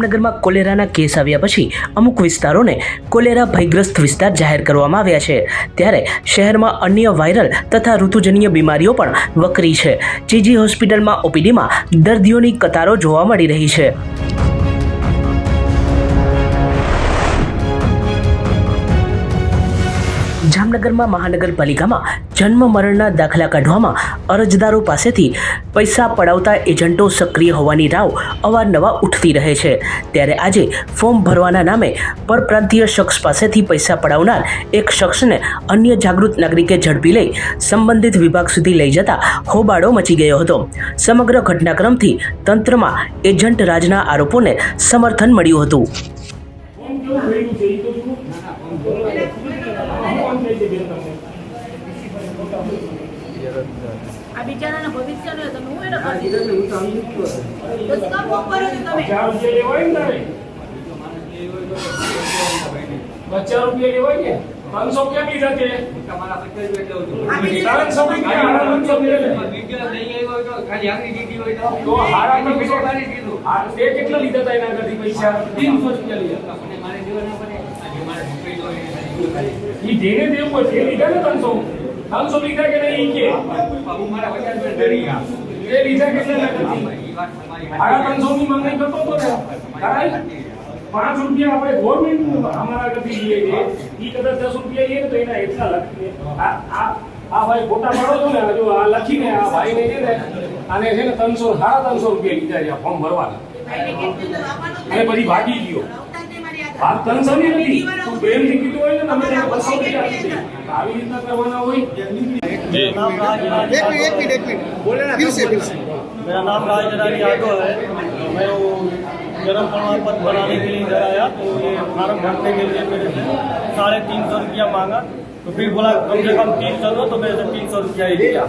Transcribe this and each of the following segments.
જામનગરમાં કોલેરાના કેસ આવ્યા પછી અમુક વિસ્તારોને કોલેરા ભયગ્રસ્ત વિસ્તાર જાહેર કરવામાં આવ્યા છે. ત્યારે શહેરમાં અન્ય વાયરલ તથા ઋતુજન્ય બીમારીઓ પણ વકરી છે. જીજી હોસ્પિટલમાં ઓપીડીમાં દર્દીઓની કતારો જોવા મળી રહી છે. જામનગરમાં મહાનગરપાલિકામાં જન્મ મરણના દાખલા કાઢવામાં અરજદારો પાસેથી પૈસા પડાવતા એજન્ટો સક્રિય હોવાની રાવ અવારનવાર ઉઠતી રહે છે. ત્યારે આજે ફોર્મ ભરવાના નામે પરપ્રાંતીય શખ્સ પાસેથી પૈસા પડાવનાર એક શખ્સને અન્ય જાગૃત નાગરિકે ઝડપી લઈ સંબંધિત વિભાગ સુધી લઈ જતા હોબાળો મચી ગયો હતો. સમગ્ર ઘટનાક્રમથી તંત્રમાં એજન્ટ રાજના આરોપોને સમર્થન મળ્યું હતું. આ બિચારાના ભવિષ્યનું તમે હું એને કરી. દીધું. તો શું કામ ફોર્મ ભરો તમે. ચાર રૂપિયા લેવાય ને તારે? બચ્ચા રૂપિયા લેવાય ને? પાંચસો ક્યાં લીધા તે ત્રણસો. તો હા, તે કેટલા લીધા હતા એના પૈસા? ત્રણસો રૂપિયા લીધા. ઈ જેને દેવું હોય તે લીધા ને ત્રણસો? ત્રણસો લીધા કે નહીં કે? એ લીધા કેટલા સાડા ત્રણસો ની માંગણી કરતો હતો ને. પાંચ રૂપિયા આપણે ગવર્મેન્ટ અમારા કદી લઈએ છીએ. એ કદાચ દસ રૂપિયા લઈએ તો એના એટલા લખીએ. આ આ આ ભાઈ ફોટા પાડો છો ને જો આ લખીને આ ભાઈને છે ને આને છે ને ત્રણસો સાડા ત્રણસો રૂપિયા લીધા છે ફોર્મ ભરવાના. અને પછી ભાગી ગયો. વાત ત્રણસો ની નથી તું પ્રેમથી કીધું હોય ને તમે તેને બસો રૂપિયા આપી દે આવી રીતના કરવાના હોય नाम राज रानी एक मिनट एक मिनट एक मिनट बोले ना फिर से फिर से मेरा नाम राज रानी यादव है मैं वो जन्म प्रमाण पत्र बनाने के लिए इधर आया तो ये फॉर्म भरने के लिए मेरे से साढ़े तीन सौ रुपया मांगा तो फिर बोला, कम से कम तीन सौ दो तो मेरे से तीन सौ रुपया ही दिया।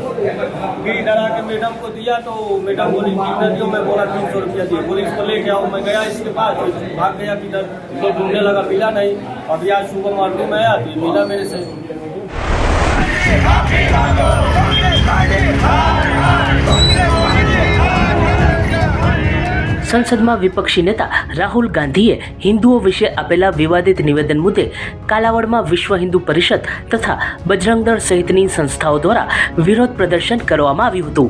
फिर इधर आके मैडम को दिया तो मैडम बोली कितना दियो। मैं बोला, तीन सौ रुपया दिया बोली, इसको लेके आओ। मैं गया इसके पास तो भाग गया किधर तो ढूँढने लगा, मिला नहीं। अभी आज सुबह मार्केट में आया तो मिला मेरे से। સંસદમાં વિપક્ષી નેતા રાહુલ ગાંધીએ હિન્દુઓ વિશે આપેલા વિવાદિત નિવેદન મુદ્દે કાલાવડમાં વિશ્વ હિન્દુ પરિષદ તથા બજરંગ દળ સહિતની સંસ્થાઓ દ્વારા વિરોધ પ્રદર્શન કરવામાં આવ્યું હતું.